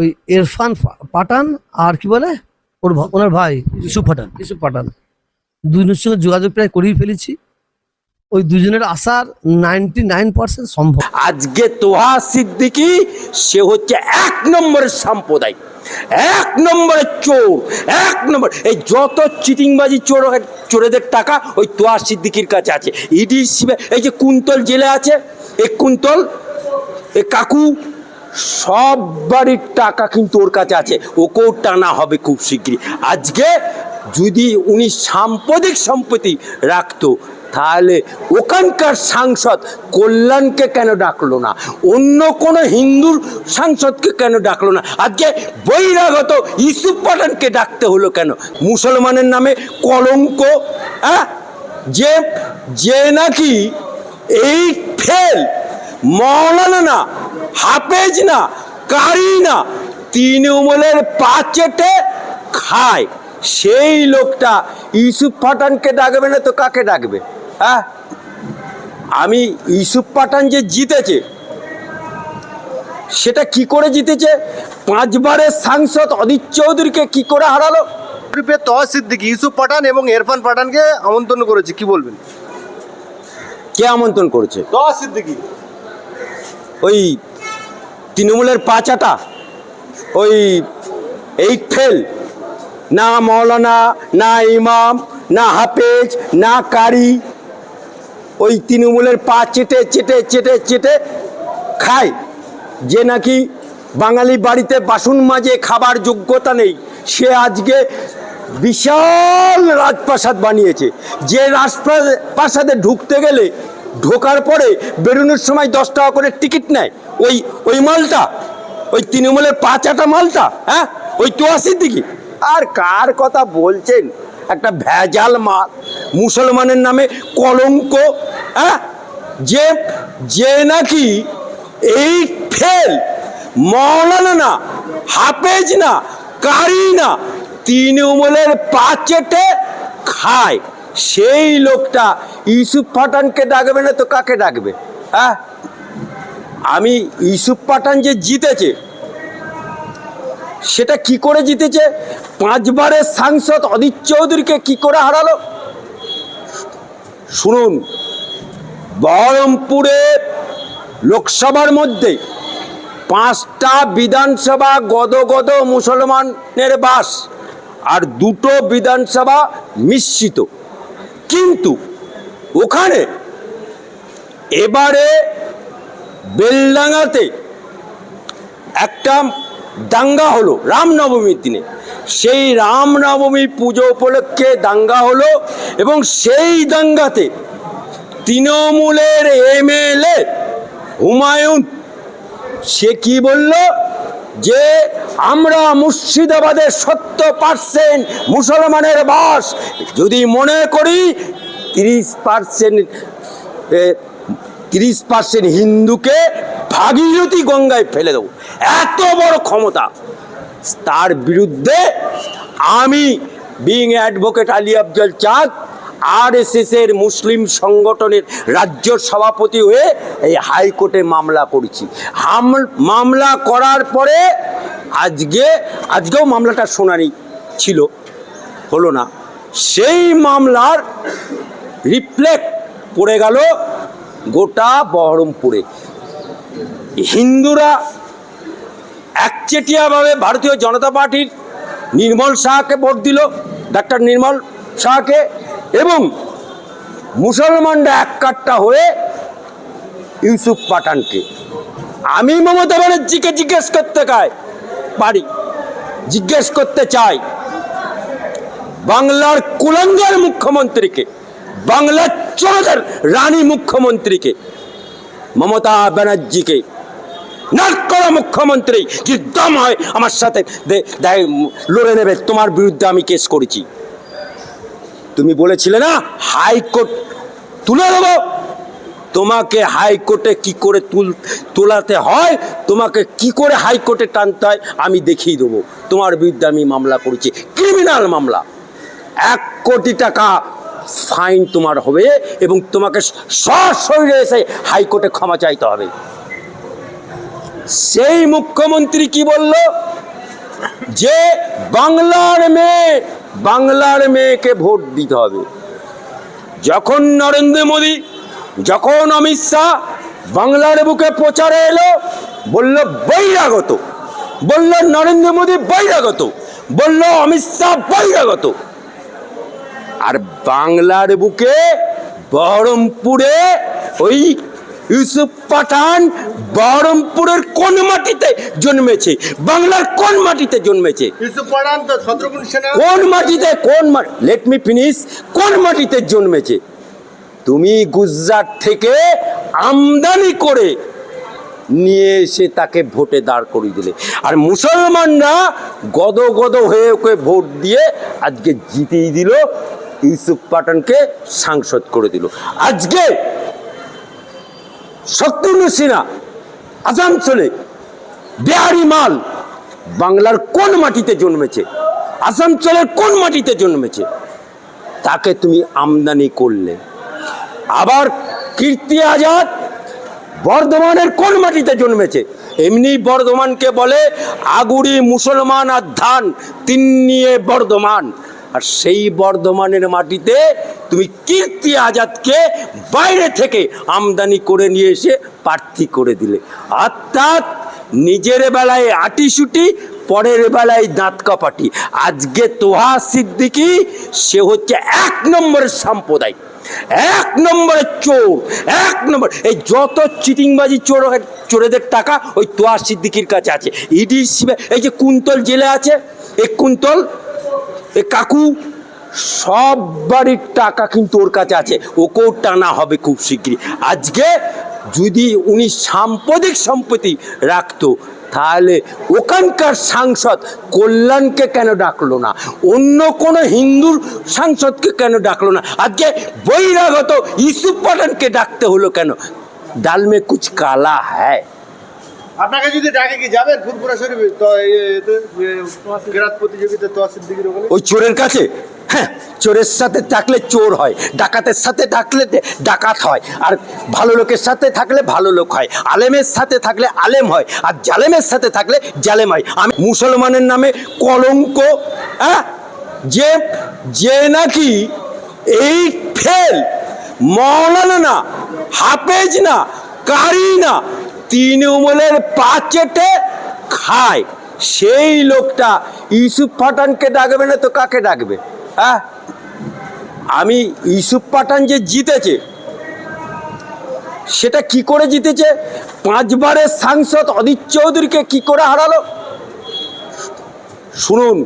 ওই ইরফান পাঠান আর কি বলে? ওর ওনার ভাই ইউসুফ পাঠান। ইউসুফ পাঠান। দুজনের সঙ্গে যোগাযোগ প্রায় করেই ফেলেছি। ওই দুজনের আসার নাইনটি নাইন পার্সেন্ট সম্ভব। আজকে তোহা সিদ্দিকি সে হচ্ছে এক নম্বরের সাম্প্রদায়িক। এক নম্বরের চোর এক নম্বর এই যত চিটিংবাজি চোর চোরেদের টাকা ওই তোহা সিদ্দিকির কাছে আছে। ইডি এই যে কুন্তল জেলে আছে এই কুন্তল এ কাকু সব বাড়ির টাকা কিন্তু ওর কাছে আছে। ওকেও টানা হবে খুব শীঘ্রই আজকে যদি উনি সাম্প্রতিক সম্পত্তি রাখতো, তাহলে ওখানকার সাংসদ কল্যাণকে কেন ডাকলো না? অন্য কোনো হিন্দুর সাংসদকে কেন ডাকলো না? আজকে বহিরাগত ইউসুফ পাঠানকে ডাকতে হলো কেন? মুসলমানের নামে কলঙ্ক হ্যাঁ? যে যে নাকি এই ফেল, মৌলানা না হাফেজ না কারি না তৃণমূলের পা চেটে খায়। সেই লোকটা ইউসুফ পাঠানকে ডাকবে না তো কাকে ডাকবে? হ্যাঁ আমি ইউসুফ পাঠান যে জিতেছে সেটা কি করে জিতেছে? পাঁচবারের সাংসদ অদিত চৌধুরীকে কি করে হারালো? গ্রুপে তহ সিদ্দিকি ইউসুফ পাঠান এবং ইরফান পাঠানকে আমন্ত্রণ করেছে কি বলবেন? কে আমন্ত্রণ করেছে? তহ সিদ্দিকি ওই তৃণমূলের পাচাটা ওই এইট ফেল না মৌলানা, না ইমাম, না হাফেজ, না কারি, ওই তৃণমূলের পা চেটে চেটে চেটে চেটে খায়। যে নাকি বাঙালি বাড়িতে বাসন মাজে খাবার যোগ্যতা নেই, সে আজকে বিশাল রাজপ্রাসাদ বানিয়েছে। যে রাজপ্রাসাদে ঢুকতে গেলে ঢোকার পরে বেরোনোর সময় দশ টাকা করে টিকিট নেয়। ওই ওই মালটা, ওই তৃণমূলের পাঁচাটা মালটা হ্যাঁ? ওই তোয়াশির দিকে। আর কার কথা বলছেন? একটা ভেজাল মাল, মুসলমানের নামে কলঙ্ক হ্যাঁ? যে যে নাকি এই ফেল, মৌলানা না, হাফেজ না, কারি না, তৃণমূলের পা চেটে খায়, সেই লোকটা ইউসুফ পাঠানকে ডাকবে না তো কাকে ডাকবে? হ্যাঁ? আমি ইউসুফ পাঠান যে জিতেছে, সেটা কি করে জিতেছে? পাঁচবারের সাংসদ অদিত চৌধুরীকে কি করে হারালো? শুনুন, বহরমপুরে লোকসভার মধ্যে পাঁচটা বিধানসভা গদ গদ মুসলমানের বাস আর দুটো বিধানসভা মিশ্রিত। কিন্তু ওখানে এবারে বেলডাঙ্গাতে একটা দাঙ্গা হলো, রামনবমীর দিনে। সেই রামনবমী পুজো উপলক্ষে দাঙ্গা হলো এবং সেই দাঙ্গাতে তৃণমূলের এমএলএ হুমায়ুন, সে কি বলল? যে আমরা মুর্শিদাবাদের সত্তর পার্সেন্ট মুসলমানের বাস, যদি মনে করি তিরিশ পার্সেন্ট তিরিশ পার্সেন্ট হিন্দুকে ভাগীরথী গঙ্গায় ফেলে দেবো। এত বড় ক্ষমতা। তার বিরুদ্ধে আমি বিং অ্যাডভোকেট আলী আফজল চাঁদ এর মুসলিম সংগঠনের রাজ্য সভাপতি হয়ে এই হাইকোর্টে মামলা করেছি। মামলা করার পরে আজকে, আজকেও মামলাটা শুনানি ছিল, হলো না। সেই মামলার রিফ্লেক্ট পড়ে গেল গোটা বহরমপুরে। হিন্দুরা একচেটিয়াভাবে ভারতীয় জনতা পার্টির নির্মল শাহকে ভোট দিল, ডাক্তার নির্মল শাহকে, এবং মুসলমানরা এক কাট্টা হয়ে ইউসুফ পাঠানকে। আমি মমতা ব্যানার্জিকে জিজ্ঞেস করতে চাই, পারি, জিজ্ঞেস করতে চাই, বাংলার কুলঙ্গার মুখ্যমন্ত্রীকে। বাংলার চোরদের রানী মুখ্যমন্ত্রীকে, মমতা ব্যানার্জিকে নাক মুখ্যমন্ত্রী যে দম হয় আমার সাথে লড়ে নেবে, তোমার বিরুদ্ধে আমি কেস করেছি। তুমি বলেছিলে না, হাইকোর্ট তুলে দেবো। তোমাকে হাইকোর্টে কি করে তুল, তোলাতে হয়, তোমাকে কি করে হাইকোর্টে টানতে হয়, আমি দেখিয়ে দেবো। তোমার বিরুদ্ধে আমি মামলা করেছি, ক্রিমিনাল মামলা। এক কোটি টাকা ফাইন তোমার হবে এবং তোমাকে সশরীরে এসে হাইকোর্টে ক্ষমা চাইতে হবে। সেই মুখ্যমন্ত্রী কি বলল? যে বাংলার মেয়ে, বাংলার মেয়েকে ভোট দিতে হবে। যখন নরেন্দ্র মোদী, যখন অমিত শাহ বাংলার বুকে প্রচারে এলো, বলল বহিরাগত, বলল নরেন্দ্র মোদী বহিরাগত, বলল অমিত শাহ বহিরাগত। আর বাংলার বুকে বহরমপুরে ওই ইউসুফ পাঠান বহরমপুরের কোন মাটিতে জন্মেছে? বাংলার কোন মাটিতে জন্মেছে? কোন মাটিতে কোন লেট মি ফিনিশ কোন মাটিতে জন্মেছে? তুমি গুজরাট থেকে আমদানি করে নিয়ে এসে তাকে ভোটে দাঁড় করিয়ে দিলে। আর মুসলমানরা গদ গদ হয়ে ওকে ভোট দিয়ে আজকে জিতিয়ে দিল। ইউসুফ পাঠানকে সাংসদ করে দিল। আজকে শত্রুঘ্ন সিনহা আসানসোলে বিহারি মাল, বাংলার কোন মাটিতে জন্মেছে? আসানসোলের কোন মাটিতে জন্মেছে? তাকে তুমি আমদানি করলে। আবার কীর্তি আজাদ, বর্ধমানের কোন মাটিতে জন্মেছে? এমনি বর্ধমানকে বলে, আগুড়ি মুসলমান আর ধান তিন নিয়ে বর্ধমান। আর সেই বর্ধমানের মাটিতে তুমি কীর্তি আজাদকে বাইরে থেকে আমদানি করে নিয়ে এসে প্রার্থী করে দিলে। অর্থাৎ নিজের বেলায় আটিসুটি পরের বেলায় দাঁত কাপাটি। আজকে তোহা সিদ্দিকি, সে হচ্ছে এক নম্বরের সাম্প্রদায়িক, এক নম্বরের চোর, এক নম্বর। এই যত চিটিংবাজি চোর চোরেদের টাকা ওই তোয়া সিদ্দিকির কাছে আছে। ইডি এই যে কুন্তল জেলে আছে, এই কুন্তল এ কাকু, সব বাড়ির টাকা কিন্তু ওর কাছে আছে। ওকেও টানা হবে খুব শীঘ্রই আজকে যদি উনি সাম্প্রতিক সম্পত্তি রাখতো, তাহলে ওখানকার সাংসদ কল্যাণকে কেন ডাকলো না? অন্য কোনো হিন্দুর সাংসদকে কেন ডাকলো না? আজকে বহিরাগত ইউসুফ পাঠানকে ডাকতে হলো কেন? ডালমে কুচ কালা হ্যায়। আপনাকে যদি ডাকে কি যাবেন? ফুরপুরা শরীফে? তো কেরাত প্রতিযোগিতা তো সিদ্দিকির ওখানে। ওই চোরের কাছে? হ্যাঁ চোরের সাথে থাকলে চোর হয়, ডাকাতের সাথে থাকলে ডাকাত হয়, আর ভালো লোকের সাথে থাকলে ভালো লোক হয়, আলেমের সাথে থাকলে আলেম হয়, আর জালেমের সাথে থাকলে জালেম হয়। আমি মুসলমানের নামে কলঙ্ক হ্যাঁ যে যে নাকি এই ফেল মৌলানা না, হাফেজ না, কারি না তৃণমূলের পা চেটে খায়। সেই লোকটা ইউসুফ পাঠানকে ডাকবে না তো কাকে ডাকবে? হ্যাঁ আমি ইউসুফ পাঠান যে জিতেছে, সেটা কি করে জিতেছে? পাঁচবারের সাংসদ অদিত চৌধুরীকে কি করে হারালো? শুনুন